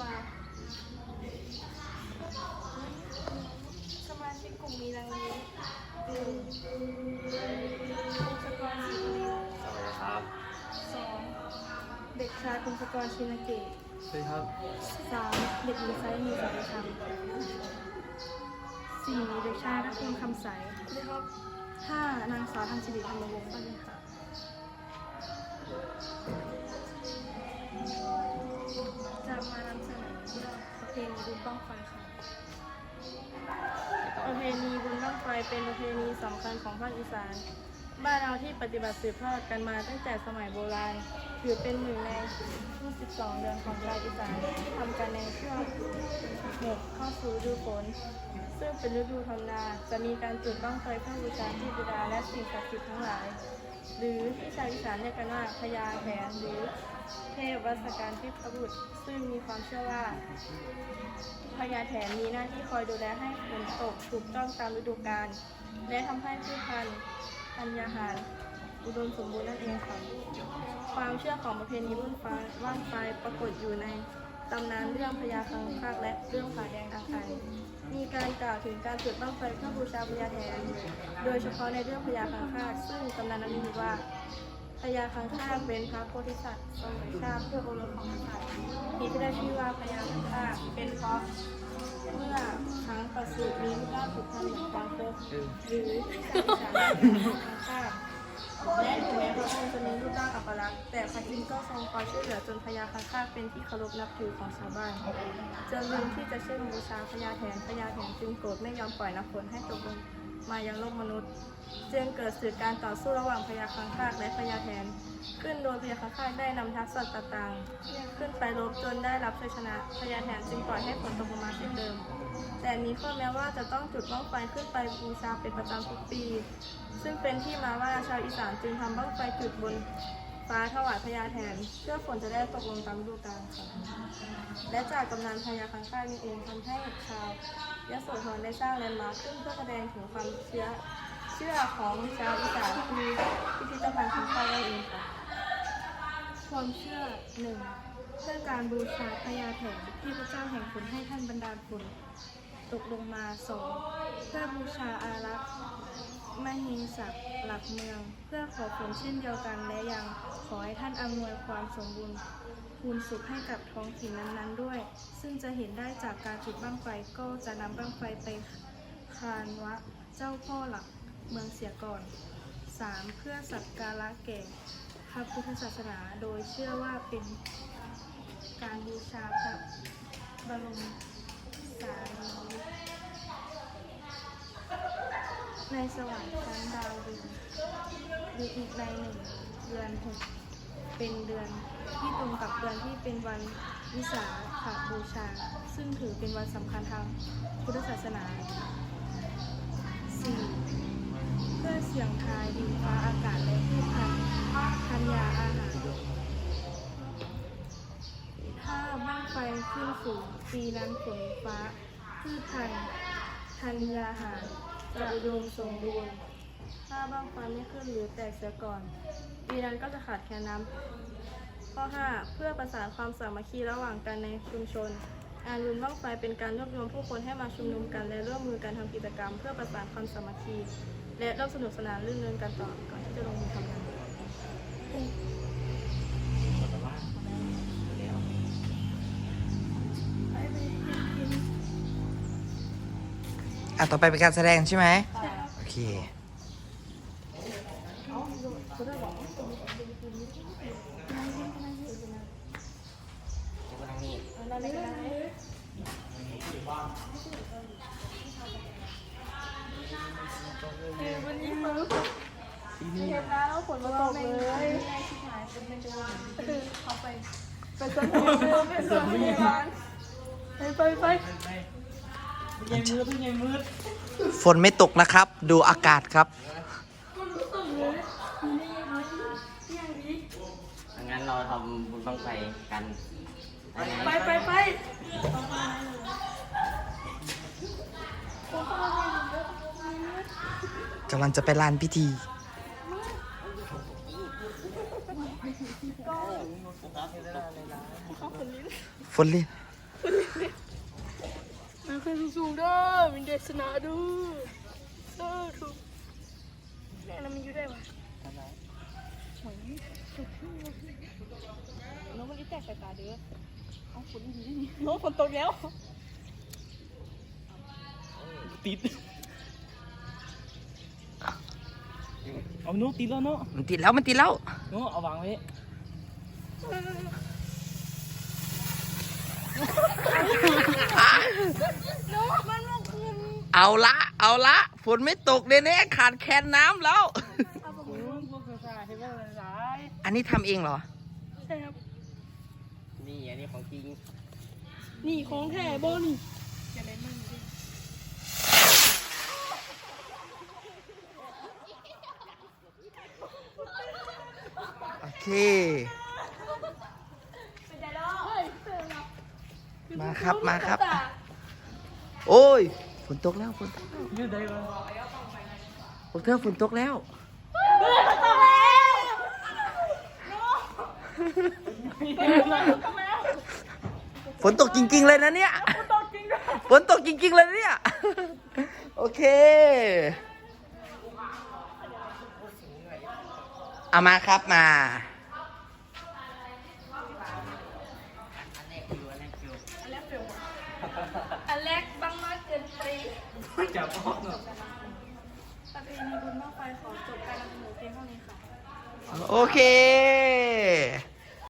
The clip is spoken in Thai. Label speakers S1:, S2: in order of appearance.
S1: มาสมาชิกกลุ่มมีดังนี้หนึ่งพงศกรศรีบุรินทร์
S2: สวัสดีครับ
S1: สองเด็กชายพงศกรชินเกต
S2: สวัสดีครับ
S1: สามเด็กหญิงไซมีสายธรรมสี่เด็กชายรักพงษ์คำใสใช่ครับห้านางสาวทางสิริธรรมวงศ์สวัสดีค่ะ ไฟเป็นประเพณีสำคัญของภาคอีสาน บ้านเราที่ปฏิบัติสืบทอดกันมาตั้งแต่สมัยโบราณ ถือเป็นหนึ่งใน12 เดือนของชาวอีสานที่ทำกันในช่วงหกเข้าสู่ฤดูฝน ซึ่งเป็นฤดูทำนา จะมีการจุดบ้างไฟเพื่อบูชาที่บิดาและสิ่งศักดิ์สิทธิ์ทั้งหลาย หรือที่ชาวอีสานเรียกกันว่าพญาแถนหรือเทพวัสการทิพบุตรซึ่งมีความเชื่อว่าพญาแถนมีหน้าที่คอยดูแลให้ฝนตกถูกต้องตามฤดูกาลและทำให้พืชพันธุ์ธัญญาหาร อุดมสมบูรณ์นั่นเองค่ะความเชื่อของประเพณีบุญฟ้าว่างไฟปรากฏอยู่ใน ตำนานเรื่องพญาคังคากและเรื่องผาแดงนางไอมีการกล่าวถึงการจุดบ้างไฟเพื่อบูชาพญาแถน โดยเฉพาะในเรื่องพญาคังคากซึ่งตำนานนั้นมีว่าพญาคังคากเป็นพระโพธิสัตว์ทรงชาติเพื่อโอรสของกษัตริย์ที่ได้ชื่อว่าพญาคังคากเป็นเพราะเมื่อครั้งประสูติมีรูปร่างผูกพันเหมือนกวางเติบหรือสายสารคังคากและถึงแม้พระองค์จะมีรูปร่างอัปลักษณ์ แต่พระอินทร์ก็ทรงคอยช่วยเหลือจนพญาคังคาเป็นที่เคารพนับถือของชาวบ้านจนลืมที่จะเชื่อบูชาพญาแถนพญาแถนจึงโกรธไม่ยอมปล่อยน้ำฝนให้ตกลงมายังโลกมนุษย์ จึงเกิดศึกการต่อสู้ระหว่างพญาคังคากและพญาแถนขึ้นโดยพญาคังคากได้นำทัพสัตว์ต่างๆขึ้นไปรบจนได้รับชัยชนะพญาแถนจึงปล่อยให้ฝนตกลงมาเช่นเดิม แต่มีข้อแม้ว่าจะต้องจุดบ้างไฟขึ้นไปบูชาเป็นประจำทุกปี ซึ่งเป็นที่มาว่าชาวอีสานจึงทำบ้างไฟจุดบน ฟ้าถวายพญาแถนเพื่อฝนจะได้ตกลงตามฤดูกาลค่ะ และจากกำนันพญาคังคากนี่เองทำให้ชาวยโสธรได้สร้างแลนด์มาร์คขึ้นเพื่อแสดงถึงความเชื่อเชื่อของชาวอีสานคือพิพิธภัณฑ์คังคากนั่นเองค่ะ ความเชื่อหนึ่งเพื่อการบูชาพญาแถนที่พระเจ้าแห่งฝนให้ท่านบรรดาลฝน ตกลงมาสองเพื่อบูชาอารักษ์มหิงศักดิ์หลักเมือง เพื่อขอฝนเช่นเดียวกันและยังขอให้ท่านอำนวยความสมบูรณ์คูณสุขให้กับท้องถิ่นนั้นๆด้วย ซึ่งจะเห็นได้จากการจุดบั้งไฟก็จะนำบั้งไฟไปคานวะเจ้าพ่อหลักเมืองเสียก่อน 3. เพื่อสักการะแก่พระพุทธศาสนาโดยเชื่อว่าเป็นการบูชาพระบรมี ในสวรรค์ชั้นดาวดึงส์หรืออีกในหนึ่งเดือนหกเป็นเดือนที่ตรงกับเดือนที่เป็นวันวิสาขบูชา ซึ่งถือเป็นวันสำคัญทางพุทธศาสนา 4. เพื่อเสี่ยงทายดินฟ้าอากาศและพืชพันธุ์ธัญญาอาหาร ถ้าบ้างไฟ ขึ้นสูง ปีนั้นฝนฟ้า พืชพันธุ์ธัญญาหารจะอุดมสมบูรณ์ ถ้าบ้างไฟไม่ขึ้นหรือแตกเสียก่อน ปีนั้นก็จะขาดแคลนน้ำข้อ 5 เพื่อประสานความสามัคคีระหว่างกันในชุมชนงานบุญบ้างไฟเป็นการรวบรวมผู้คนให้มาชุมนุมกันและร่วมมือกันทำกิจกรรม เพื่อประสานความสามัคคี และร่วมสนุกสนานรื่นเริงกันต่อก่อนที่จะลงมือทำงาน
S3: อะต่อไปเป็นการแสดงใช่ไหมโอเค
S1: วันนี้มึงเห็นแล้วฝนมาตกเลยเขาไป ไปสนุกเลยไปสนุกพยาบาลไปไปไป
S3: ฝนไม่ตกนะครับ ดูอากาศครับ
S2: งั้นเราทำบุญบังไฟกันได้ไหม
S1: ไปไปไป
S3: กำลังจะไปลานพิธีฝนลิน
S1: ขึ้นสูงๆเด้อมีเดชนาดูเออถูกแม่น้ำมันอยู่ได้ปะหวยน้องมันอีแตกใส่ตาเด้อเอาฝนดีนี่น้องฝนตกแล้ว
S4: ติด เอาโน้ตติดแล้วเนาะ
S3: มันติดแล้วมันติดแล้ว
S4: โน้ตเอาวางไว้
S1: น้องมันลงคืน
S3: เอาละ เอาละฝนไม่ตกแน่ๆขาดแคลนน้ำแล้ว
S1: เอาไป
S4: โอ้ยพวกสายๆให้พวกสาย
S3: อันนี้ทำเองเหรอ
S1: ใช่ครับ
S2: นี่อันนี้ของจริง
S1: นี่ของแท้บ่นี่อย่าเล่นมันดิ
S3: โอเค
S1: เป็นใจแล้วเฮ้ยเสือแล้ว
S3: มาครับ มาครับ โอ้ยฝนตกแล้วฝนตกแล้ว
S4: ยืดได้ปะ
S3: พวกเธอฝนตกแล้ว
S1: เฮ้ยมันตกแล้ว
S3: ฝนตกจริง ๆ เลยนะเนี่ย
S1: ตกจริงด้วย
S3: ฝนตกจริงๆเลยเนี่ย โอเคเอามาครับมา
S1: อันแรก
S4: จับออกเนาะ
S1: ประเพณีบุญบ้างไฟขอจบการนำเสนอเพียงเท่านี้ค่ะ
S3: โอเค